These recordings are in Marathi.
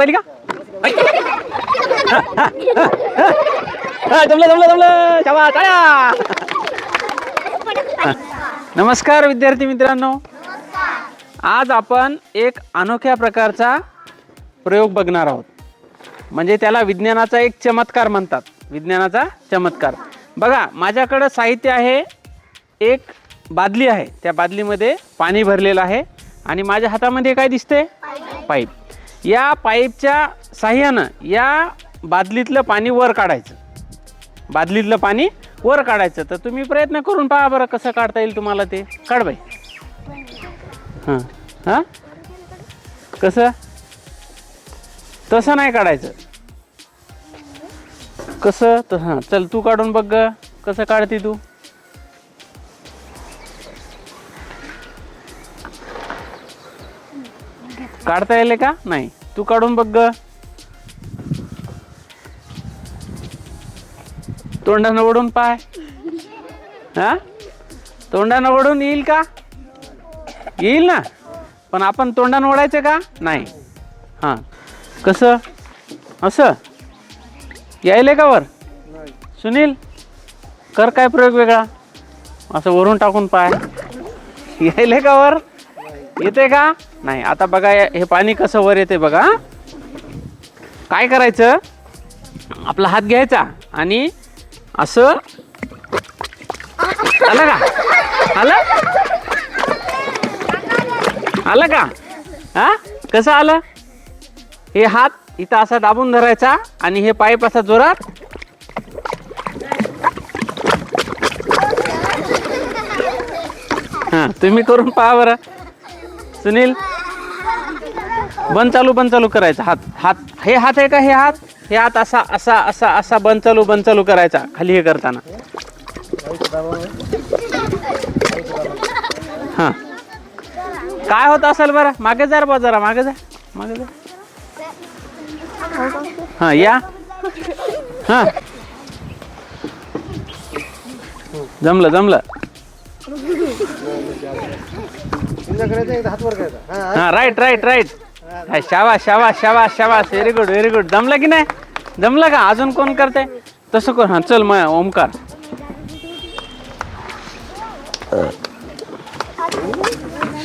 पहिली का? जमलं जमलं जमलं. शाबा टाळ्या नमस्कार विद्यार्थी मित्रांनो. आज आपण एक अनोख्या प्रकारचा प्रयोग बघणार आहोत. म्हणजे त्याला विज्ञानाचा एक चमत्कार म्हणतात. विज्ञानाचा चमत्कार. बघा माझ्याकडं साहित्य आहे एक बादली आहे. त्या बादलीमध्ये पाणी भरलेलं आहे. आणि माझ्या हातामध्ये काय दिसते पाईप. या पाईपच्या साह्यानं या बादलीतलं पाणी वर काढायचं. बादलीतलं पाणी वर काढायचं. तर तुम्ही प्रयत्न करून पहा बरं कसं काढता येईल तुम्हाला ते. काढ बाई. हां. हां? कसं? तसं नाही काढायचं. कसं? तर हां. चल तू काढून बघ ग. कसं काढते तू? काढता येईल का? नाही. तू काढून बघ ग. तोंडानं ओढून पाय. हा? तोंडानं ओढून येईल का? येईल ना? पण आपण तोंडानं ओढायचं का? नाही. हां. कसं? असं? यायले का वर? सुनील कर काय प्रयोग वेगळा? असं वरून टाकून पाय. यायले का वर? येते का? नाही आता बघा हे पाणी कसं वर येते बघा. काय करायचं? आपला हात घ्यायचा आणि असं आलं का? आलं? आलं का? हा? कसं आलं? हे हात इथं असा दाबून धरायचा आणि हे पाईप असा जोरात हा तुम्ही करून पहा बरं. सुनील बंद चालू बंद चालू करायचा. हात हात हे हात आहे का? हे हात? हे हात असा असा असा असा बंद चालू बंद चालू करायचा. खाली हे करताना. हां. काय होत असेल बरं? मागे जा बा जरा मागे जा मागे जा. हां या. हां. जमलं जमलं. हां राईट राईट राईट शाबास शाबास शाबास शाबास. व्हेरी गुड व्हेरी गुड जमलं की नाही? जमलं का? अजून कोण करते तसं कोण हां चल मग ओमकार.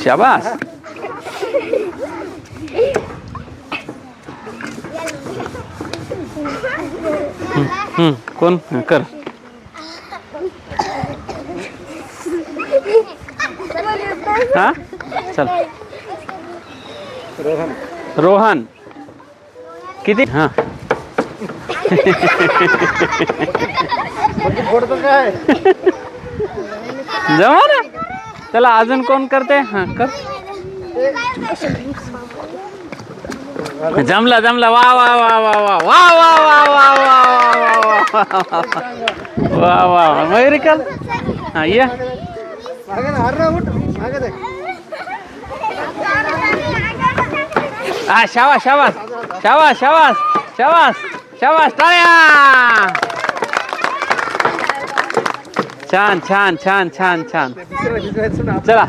शाबास. हम्म, कोण? कर. हा? चल. रोहन किती हा जमा ना चला अजून कोण करते हा कर जमला जमला वा वा वा वा वा वा वा वा वा वा वा वा वा वा मयुरिकल हा ये हा शाबास शाबास. शाबास शाबास. शाबास. शाबास टाळ्या. छान छान छान छान छान. चला.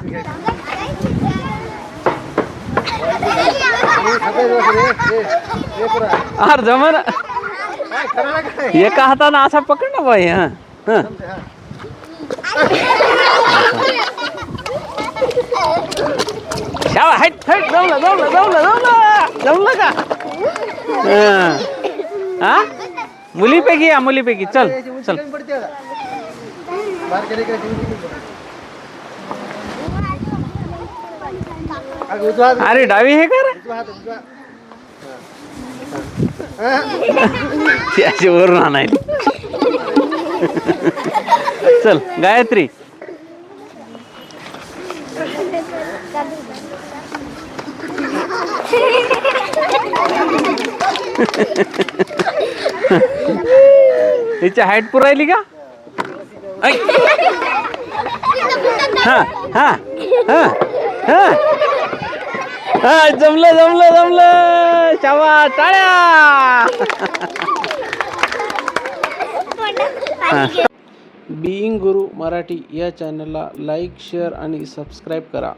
अरे जमन. एका हातानं असा पकड ना बाई हा. हा. शाबा हाईट हाईट जमलं जमलं जमलं जमलं जमलं का हं. हा मुलीपैकी या मुलीपैकी चल चल अरे डावी हे कर ती अशी वरून आणायली चल गायत्री तिची हाईट पुरायली का? हा हा हा हा. जमलं जमलं जमलं. शाबा टाळ्या. बीइंग गुरु मराठी या चॅनलला लाईक शेअर आणि सबस्क्राईब करा.